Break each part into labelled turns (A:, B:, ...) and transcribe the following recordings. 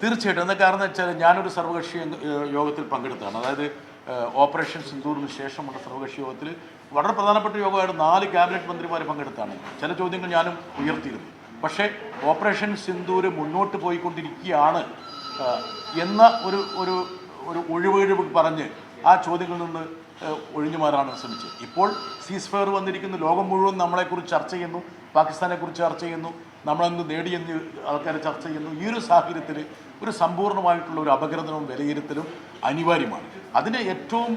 A: തീർച്ചയായിട്ടും. എന്താ കാരണം വെച്ചാൽ ഞാനൊരു സർവകക്ഷി യോഗത്തിൽ പങ്കെടുത്താണ് അതായത് ഓപ്പറേഷൻ സിന്ധൂറിന് ശേഷമുള്ള സർവകക്ഷി യോഗത്തിൽ വളരെ പ്രധാനപ്പെട്ട യോഗമായിട്ട് നാല് ക്യാബിനറ്റ് മന്ത്രിമാർ പങ്കെടുത്താണ്. ചില ചോദ്യങ്ങൾ ഞാനും ഉയർത്തിയിരുന്നു. പക്ഷേ ഓപ്പറേഷൻ സിന്ധൂര് മുന്നോട്ട് പോയിക്കൊണ്ടിരിക്കുകയാണ് എന്ന ഒരു ഒരു ഒരു ഒഴിവൊഴിവ് പറഞ്ഞ് ആ ചോദ്യങ്ങളിൽ നിന്ന് ഒഴിഞ്ഞു മാറാണ് ശ്രമിച്ചത്. ഇപ്പോൾ സീസ് ഫയർ വന്നിരിക്കുന്നു. ലോകം മുഴുവൻ നമ്മളെക്കുറിച്ച് ചർച്ച ചെയ്യുന്നു. പാകിസ്ഥാനെക്കുറിച്ച് ചർച്ച ചെയ്യുന്നു. നമ്മളെന്ത് നേടിയെന്ന് ആൾക്കാരെ ചർച്ച ചെയ്യുന്നു. ഈ ഒരു സാഹചര്യത്തിൽ ഒരു സമ്പൂർണമായിട്ടുള്ള ഒരു അപകടനവും വിലയിരുത്തലും അനിവാര്യമാണ്. അതിന് ഏറ്റവും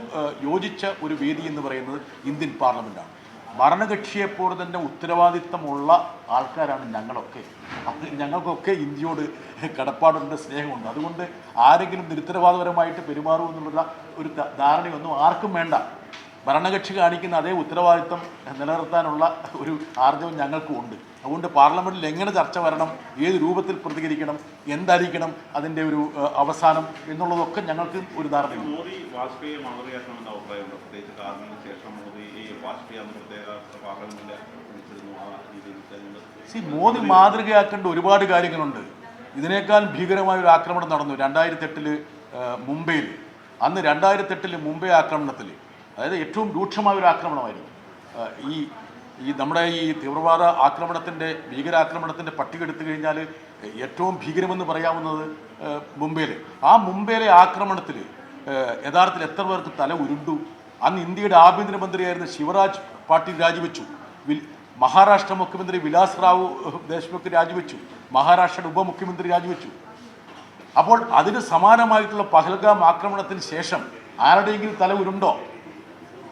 A: യോജിച്ച ഒരു വേദി എന്ന് പറയുന്നത് ഇന്ത്യൻ പാർലമെന്റാണ് ഭരണകക്ഷിയെപ്പോലെ തന്നെ ഉത്തരവാദിത്തമുള്ള ആൾക്കാരാണ് ഞങ്ങളൊക്കെ. ഞങ്ങൾക്കൊക്കെ ഇന്ത്യയോട് കടപ്പാടുണ്ട് സ്നേഹമുണ്ട്. അതുകൊണ്ട് ആരെങ്കിലും നിരുത്തരവാദപരമായിട്ട് പെരുമാറുമെന്നുള്ള ഒരു ധാരണയൊന്നും ആർക്കും വേണ്ട. ഭരണകക്ഷി കാണിക്കുന്ന അതേ ഉത്തരവാദിത്തം നിലനിർത്താനുള്ള ഒരു ആർജവം ഞങ്ങൾക്കും ഉണ്ട് അതുകൊണ്ട് പാർലമെന്റിൽ എങ്ങനെ ചർച്ച വരണം ഏത് രൂപത്തിൽ പ്രതികരിക്കണം എന്തായിരിക്കണം അതിന്റെ ഒരു അവസാനം എന്നുള്ളതൊക്കെ ഞങ്ങൾക്ക് ഒരു ധാരണയുണ്ട്.
B: മോദി വാജ്പേയി മാതൃകയാക്കണമെന്ന അഭിപ്രായമുണ്ട്. പ്രത്യേകിച്ച് കാറിന് ശേഷം മോദി ഈ വാജ്പേയി അന്ന് പ്രത്യേക പാർലമെന്റിൽ വിളിച്ചിരുന്നു ആ രീതിയിൽ
A: സി മോദി മാതൃകയാക്കേണ്ട ഒരുപാട് കാര്യങ്ങളുണ്ട്. ഇതിനേക്കാൾ ഭീകരമായ ഒരു ആക്രമണം നടന്നു രണ്ടായിരത്തി എട്ടിൽ മുംബൈയിൽ. അന്ന് രണ്ടായിരത്തി എട്ടിൽ മുംബൈ ആക്രമണത്തിൽ അതായത് ഏറ്റവും രൂക്ഷമായ ഒരു ആക്രമണമായിരുന്നു ഈ ഈ നമ്മുടെ ഈ തീവ്രവാദ ആക്രമണത്തിന്റെ ഭീകരാക്രമണത്തിന്റെ പട്ടിക എടുത്തു കഴിഞ്ഞാൽ ഏറ്റവും ഭീകരമെന്ന് പറയാവുന്നത് മുംബൈയിലെ. ആ മുംബൈയിലെ ആക്രമണത്തിൽ യഥാർത്ഥത്തിൽ എത്ര പേർക്ക് തല ഉരുണ്ടു? അന്ന് ഇന്ത്യയുടെ ആഭ്യന്തരമന്ത്രിയായിരുന്ന ശിവരാജ് പാട്ടീൽ രാജിവെച്ചു. മഹാരാഷ്ട്ര മുഖ്യമന്ത്രി വിലാസ് റാവു ദേശ്മുഖ് രാജിവെച്ചു. മഹാരാഷ്ട്രയുടെ ഉപമുഖ്യമന്ത്രി രാജിവെച്ചു. അപ്പോൾ അതിന് സമാനമായിട്ടുള്ള പഹൽഗാം ആക്രമണത്തിന് ശേഷം ആരുടെയെങ്കിലും തല ഉരുണ്ടോ?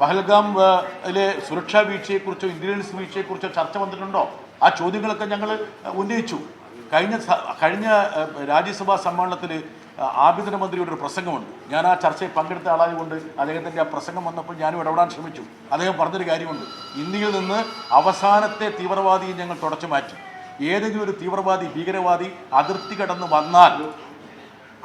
A: പഹൽഗാം ഇലെ സുരക്ഷാ വീഴ്ചയെക്കുറിച്ചോ ഇന്റലിജൻസ് വീഴ്ചയെക്കുറിച്ചോ ചർച്ച വന്നിട്ടുണ്ടോ? ആ ചോദ്യങ്ങളൊക്കെ ഞങ്ങൾ ഉന്നയിച്ചു. കഴിഞ്ഞ കഴിഞ്ഞ രാജ്യസഭാ സമ്മേളനത്തിൽ ആഭ്യന്തരമന്ത്രിയുടെ ഒരു പ്രസംഗമുണ്ട്. ഞാൻ ആ ചർച്ചയിൽ പങ്കെടുത്ത ആളായതുകൊണ്ട് അദ്ദേഹത്തിന്റെ ആ പ്രസംഗം വന്നപ്പോൾ ഞാനും ഇടപെടാൻ ശ്രമിച്ചു. അദ്ദേഹം പറഞ്ഞൊരു കാര്യമുണ്ട്. ഇന്ത്യയിൽ നിന്ന് അവസാനത്തെ തീവ്രവാദിയെ ഞങ്ങൾ തുടച്ചു മാറ്റി. ഏതെങ്കിലും ഒരു തീവ്രവാദി ഭീകരവാദി അതിർത്തി കടന്ന് വന്നാൽ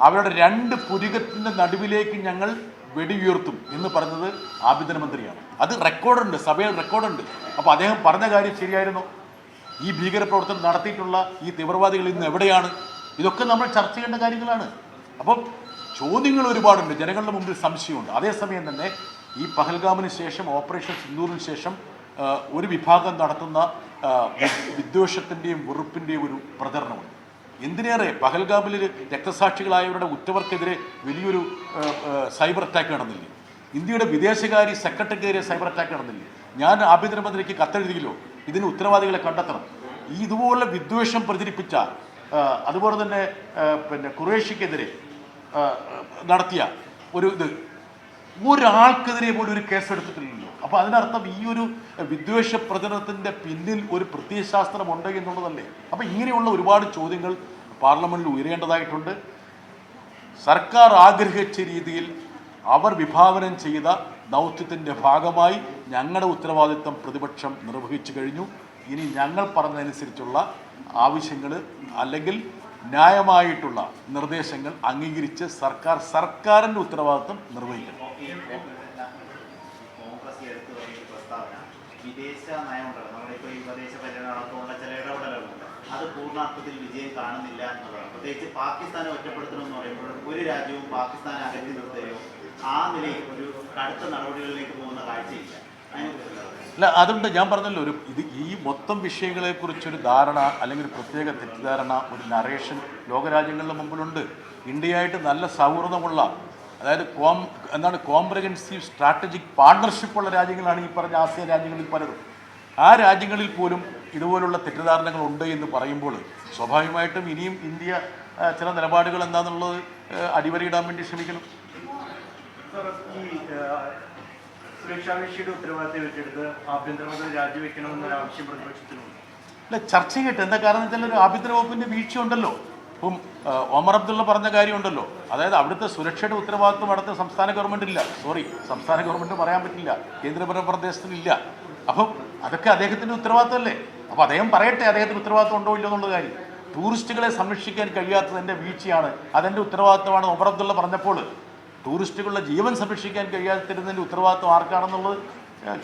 A: അവരുടെ രണ്ട് പുരുകത്തിന്റെ നടുവിലേക്ക് ഞങ്ങൾ വെടിയുയർത്തും എന്ന് പറഞ്ഞത് ആഭ്യന്തര മന്ത്രിയാണ്. അത് റെക്കോർഡുണ്ട് സഭയിൽ റെക്കോർഡുണ്ട് അപ്പോൾ അദ്ദേഹം പറഞ്ഞ കാര്യം ശരിയായിരുന്നു. ഈ ഭീകരപ്രവർത്തനം നടത്തിയിട്ടുള്ള ഈ തീവ്രവാദികൾ ഇന്ന് എവിടെയാണ്? ഇതൊക്കെ നമ്മൾ ചർച്ച ചെയ്യേണ്ട കാര്യങ്ങളാണ്. അപ്പം ചോദ്യങ്ങൾ ഒരുപാടുണ്ട്. ജനങ്ങളുടെ മുമ്പിൽ സംശയമുണ്ട്. അതേസമയം തന്നെ ഈ പഹൽഗാമിന് ശേഷം ഓപ്പറേഷൻ സിന്ദൂറിന് ശേഷം ഒരു വിഭാഗം നടത്തുന്ന വിദ്വേഷത്തിന്റെയും വെറുപ്പിന്റെയും ഒരു പ്രചരണമുണ്ട്. എന്തിനേറെ പഹൽഗാമിൽ രക്തസാക്ഷികളായവരുടെ ഉറ്റവർക്കെതിരെ വലിയൊരു സൈബർ അറ്റാക്ക് നടന്നില്ലേ? ഇന്ത്യയുടെ വിദേശകാര്യ സെക്രട്ടറിക്കെതിരെ സൈബർ അറ്റാക്ക് നടന്നില്ലേ? ഞാൻ ആഭ്യന്തരമന്ത്രിക്ക് കത്തെഴുതിയല്ലോ ഇതിന് ഉത്തരവാദികളെ കണ്ടെത്തണം. ഈ ഇതുപോലെ വിദ്വേഷം പ്രചരിപ്പിച്ച അതുപോലെ തന്നെ പിന്നെ കുറേഷ്യക്കെതിരെ നടത്തിയ ഒരു ഇത് ഒരാൾക്കെതിരെ പോലും ഒരു കേസ് എടുത്തിട്ടില്ലല്ലോ അപ്പോൾ അതിനർത്ഥം ഈ ഒരു വിദ്വേഷ പ്രചരണത്തിന്റെ പിന്നിൽ ഒരു പ്രത്യയശാസ്ത്രം ഉണ്ട് എന്നുള്ളതല്ലേ? അപ്പോൾ ഇങ്ങനെയുള്ള ഒരുപാട് ചോദ്യങ്ങൾ പാർലമെന്റിൽ ഉയരേണ്ടതായിട്ടുണ്ട്. സർക്കാർ ആഗ്രഹിച്ച രീതിയിൽ അവർ വിഭാവനം ചെയ്ത ദൗത്യത്തിന്റെ ഭാഗമായി ഞങ്ങളുടെ ഉത്തരവാദിത്തം പ്രതിപക്ഷം നിർവഹിച്ചു കഴിഞ്ഞു. ഇനി ഞങ്ങൾ പറഞ്ഞതനുസരിച്ചുള്ള ആവശ്യങ്ങൾ അല്ലെങ്കിൽ ന്യായമായിട്ടുള്ള നിർദ്ദേശങ്ങൾ അംഗീകരിച്ച് സർക്കാർ സർക്കാരിന്റെ ഉത്തരവാദിത്തം നിർവഹിക്കണം.
C: വിദേശ നയമുണ്ടല്ലോ. നമ്മുടെ ഇപ്പോൾ ഈ വിദേശ പര്യടനം അടക്കമുള്ള ചില ഇടപെടലുകളുണ്ട് അത് പൂർണാർത്ഥത്തിൽ വിജയം കാണുന്നില്ല എന്നുള്ളതാണ്. പ്രത്യേകിച്ച് പാകിസ്ഥാനെ ഒറ്റപ്പെടുത്തണമെന്ന് പറയുമ്പോൾ ഒരു രാജ്യവും പാകിസ്ഥാനെ അകറ്റി നിർത്തുകയോ ആ നിലയിൽ ഒരു കടുത്ത നടപടികളിലേക്ക് പോകുന്ന കാഴ്ചയില്ല.
A: അല്ല അതുണ്ട്. ഞാൻ പറഞ്ഞല്ലോ ഒരു ഇത് ഈ മൊത്തം വിഷയങ്ങളെക്കുറിച്ചൊരു ധാരണ അല്ലെങ്കിൽ ഒരു പ്രത്യേക തെറ്റിദ്ധാരണ ഒരു നറേഷൻ ലോകരാജ്യങ്ങളുടെ മുമ്പിലുണ്ട്. ഇന്ത്യയായിട്ട് നല്ല സൗഹൃദമുള്ള അതായത് കോം എന്താണ് കോംപ്രഹെൻസീവ് സ്ട്രാറ്റജിക് പാർട്ണർഷിപ്പുള്ള രാജ്യങ്ങളാണ് ഈ പറഞ്ഞ ആസിയ രാജ്യങ്ങളിൽ പലതും. ആ രാജ്യങ്ങളിൽ പോലും ഇതുപോലുള്ള തെറ്റിദ്ധാരണകൾ ഉണ്ട് എന്ന് പറയുമ്പോൾ സ്വാഭാവികമായിട്ടും ഇനിയും ഇന്ത്യ ചില നിലപാടുകൾ എന്താണെന്നുള്ളത് അടിവരയിടാൻ വേണ്ടി ശ്രമിക്കണം.
D: സുരക്ഷാ ഉത്തരവാദിത്തം ഏറ്റെടുത്ത് ആഭ്യന്തരമന്ത്രി രാജിവെക്കണമെന്നൊരു ആവശ്യം പ്രതിപക്ഷത്തിനുണ്ട്.
A: അല്ല ചർച്ച ചെയ്യട്ടെ. എന്താ കാരണം വെച്ചാൽ ഒരു ആഭ്യന്തര വകുപ്പിന്റെ വീഴ്ച ഉണ്ടല്ലോ ഇപ്പം ഒമർ അബ്ദുള്ള പറഞ്ഞ കാര്യമുണ്ടല്ലോ. അതായത് അവിടുത്തെ സുരക്ഷയുടെ ഉത്തരവാദിത്വം അവിടുത്തെ സംസ്ഥാന ഗവൺമെന്റ് ഇല്ല. സോറി സംസ്ഥാന ഗവൺമെന്റ് പറയാൻ പറ്റില്ല. കേന്ദ്രഭരണ പ്രദേശത്തിനില്ല അപ്പം അതൊക്കെ അദ്ദേഹത്തിന്റെ ഉത്തരവാദിത്തമല്ലേ? അപ്പോൾ അദ്ദേഹം പറയട്ടെ അദ്ദേഹത്തിന് ഉത്തരവാദിത്വം ഉണ്ടോ ഇല്ലോ എന്നുള്ള കാര്യം. ടൂറിസ്റ്റുകളെ സംരക്ഷിക്കാൻ കഴിയാത്തതിന്റെ വീഴ്ചയാണ്. അതെന്റെ ഉത്തരവാദിത്വമാണ് ഒമർ അബ്ദുള്ള പറഞ്ഞപ്പോൾ. ടൂറിസ്റ്റുകളുടെ ജീവൻ സംരക്ഷിക്കാൻ കഴിയാത്തിരുന്നതിന്റെ ഉത്തരവാദിത്വം ആർക്കാണെന്നുള്ളത്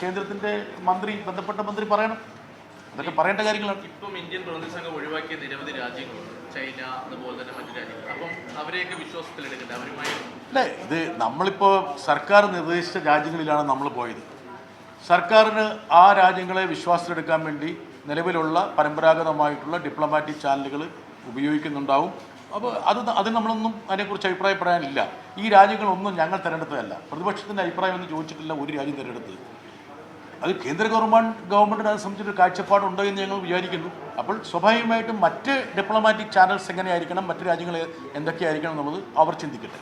A: കേന്ദ്രത്തിന്റെ മന്ത്രി ബന്ധപ്പെട്ട മന്ത്രി പറയണം. അതൊക്കെ പറയേണ്ട കാര്യങ്ങളാണ്.
E: ഇപ്പം ഇന്ത്യൻ പ്രതിനിധി സംഘം ഒഴിവാക്കിയ നിരവധി രാജ്യങ്ങളുണ്ട്. ചൈന അതുപോലെ തന്നെ മറ്റു രാജ്യങ്ങൾ. അപ്പം അവരെയൊക്കെ വിശ്വാസത്തിലെടുക്കുന്നത് അവരുമായി
A: അല്ലേ ഇത് നമ്മളിപ്പോൾ സർക്കാർ നിർദ്ദേശിച്ച രാജ്യങ്ങളിലാണ് നമ്മൾ പോയത്. സർക്കാരിന് ആ രാജ്യങ്ങളെ വിശ്വാസത്തിലെടുക്കാൻ വേണ്ടി നിലവിലുള്ള പരമ്പരാഗതമായിട്ടുള്ള ഡിപ്ലോമാറ്റിക് ചാനലുകൾ ഉപയോഗിക്കുന്നുണ്ടാവും. അപ്പോൾ അത് അത് നമ്മളൊന്നും അതിനെക്കുറിച്ച് അഭിപ്രായപ്പെടാനില്ല. ഈ രാജ്യങ്ങളൊന്നും ഞങ്ങൾ തിരഞ്ഞെടുത്തതല്ല. പ്രതിപക്ഷത്തിന്റെ അഭിപ്രായം ഒന്നും ചോദിച്ചിട്ടില്ല ഒരു രാജ്യം തിരഞ്ഞെടുത്തത്. അത് കേന്ദ്ര ഗവൺമെന്റ് ഗവൺമെന്റിന് അത് സംബന്ധിച്ചൊരു കാഴ്ചപ്പാടുണ്ടോ എന്ന് ഞങ്ങൾ വിചാരിക്കുന്നു. അപ്പോൾ സ്വാഭാവികമായിട്ടും മറ്റ് ഡിപ്ലോമാറ്റിക് ചാനൽസ് എങ്ങനെയായിരിക്കണം മറ്റ് രാജ്യങ്ങൾ എന്തൊക്കെയായിരിക്കണം എന്നുള്ളത് അവർ ചിന്തിക്കട്ടെ.